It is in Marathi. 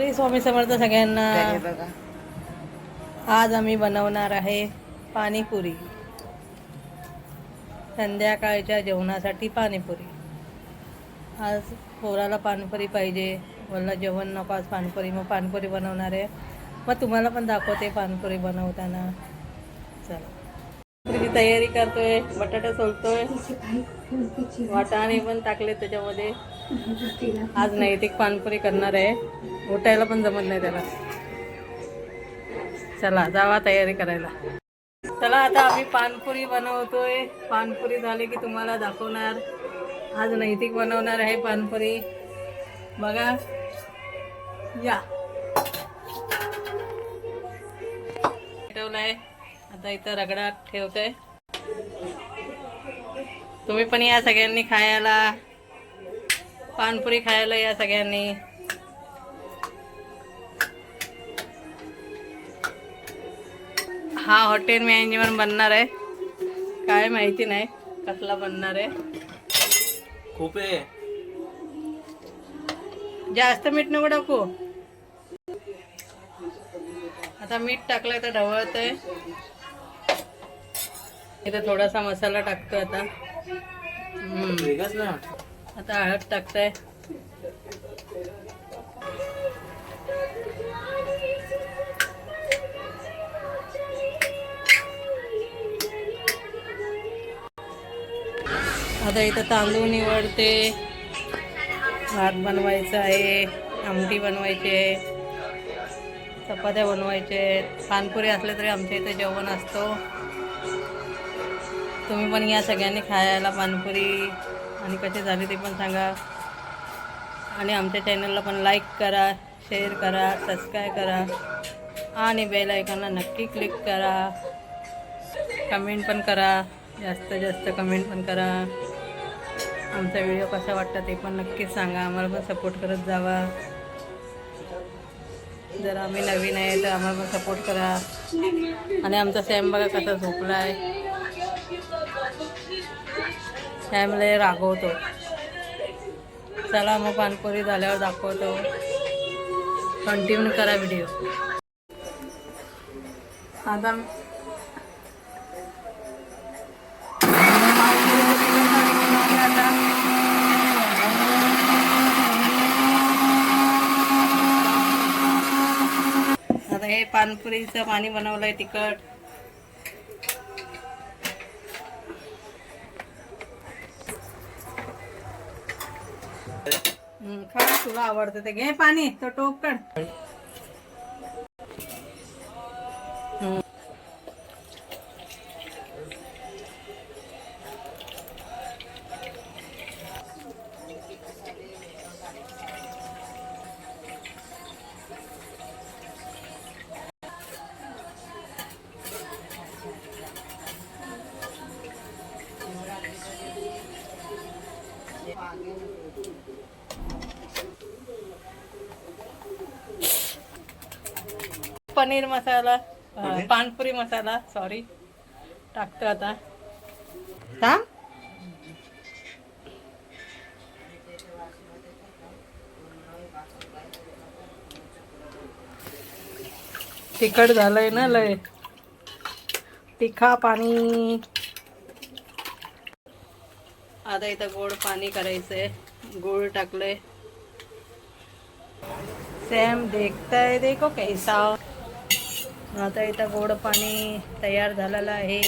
स्वामी समर्थ सगळ्यांना. बघा. आज आम्ही बनवणार आहे पाणीपुरी. संध्याकाळच्या जेवणासाठी पाणीपुरी. आज पोराला पाणीपुरी पाहिजे. मला जेवण नको आज पाणीपुरी. मग पाणीपुरी बनवणार आहे. मग तुम्हाला पण दाखवते पाणीपुरी बनवताना. चला. पुरीची तयारी करतोय बटाटा सोलतोय. वाटाणे पण टाकले त्याच्यामध्ये. आज नैतिक पानपुरी करणार आहे. उठायला पण जमत नाही त्याला. चला जावा तयारी करायला. चला आता आम्ही पानपुरी बनवतोय. पानपुरी झाली की तुम्हाला दाखवणार. आज नैतिक बनवणार आहे पानपुरी. बघा. या. ठेवलाय. आता इथं रगडा ठेवतोय. तुम्ही पण या सगळ्यांनी खायला. पानपुरी खायला या सगळ्यांनी. हा हॉटेल मॅनेजमेंट बनणार आहे. काय माहिती नाही कसला बनणार आहे. खूप आहे. जास्त मीठ नको टाकू. आता मीठ टाकलं तर ढवळत आहे इथे थोडासा मसाला टाकतो आता. वेगळंच ना. आता हळद टाकताय. आता इथं तांदूळ निवडते. भात बनवायचा आहे आमटी बनवायची आहे चपात्या बनवायचे आहेत. पानपुरी असले तरी आमच्या इथे जेवण असतो. तुम्ही पण या सगळ्यांनी खायला पानपुरी. आणि कसे झाले ते पण सांगा. आणि आमच्या चॅनलला पण लाईक करा शेअर करा सबस्क्राईब करा. आणि बेल आयकॉनला नक्की क्लिक करा. कमेंट पण करा जास्त जास्त कमेंट पण करा. आमचा व्हिडिओ कसा वाटतं ते पण नक्कीच सांगा. आम्हाला पण सपोर्ट करत जावा. जर आम्ही नवीन आहे तर आम्हाला पण सपोर्ट करा. आणि आमचा सॅम बघा कसा झोपला आहे सॅमला रागवतो. चला मग पानपुरी झाल्यावर दाखवतो. कंटिन्यू करा व्हिडिओ आता आता हे पानपुरीचं पाणी बनवलंय तिखट. तुला आवडतं ते. घे पाणी तो टोप काढ. पनीर मसाला अं, पानपुरी मसाला सॉरी टाकतो आता. थांब. तिखट झालंय ना लय. तिखा पाणी. आता इथं गोड पाणी करायचंय. गोड टाकलंय. सॅम देखताय देखो कैसा आता इथं गोड पाणी तयार झालेलं आहे.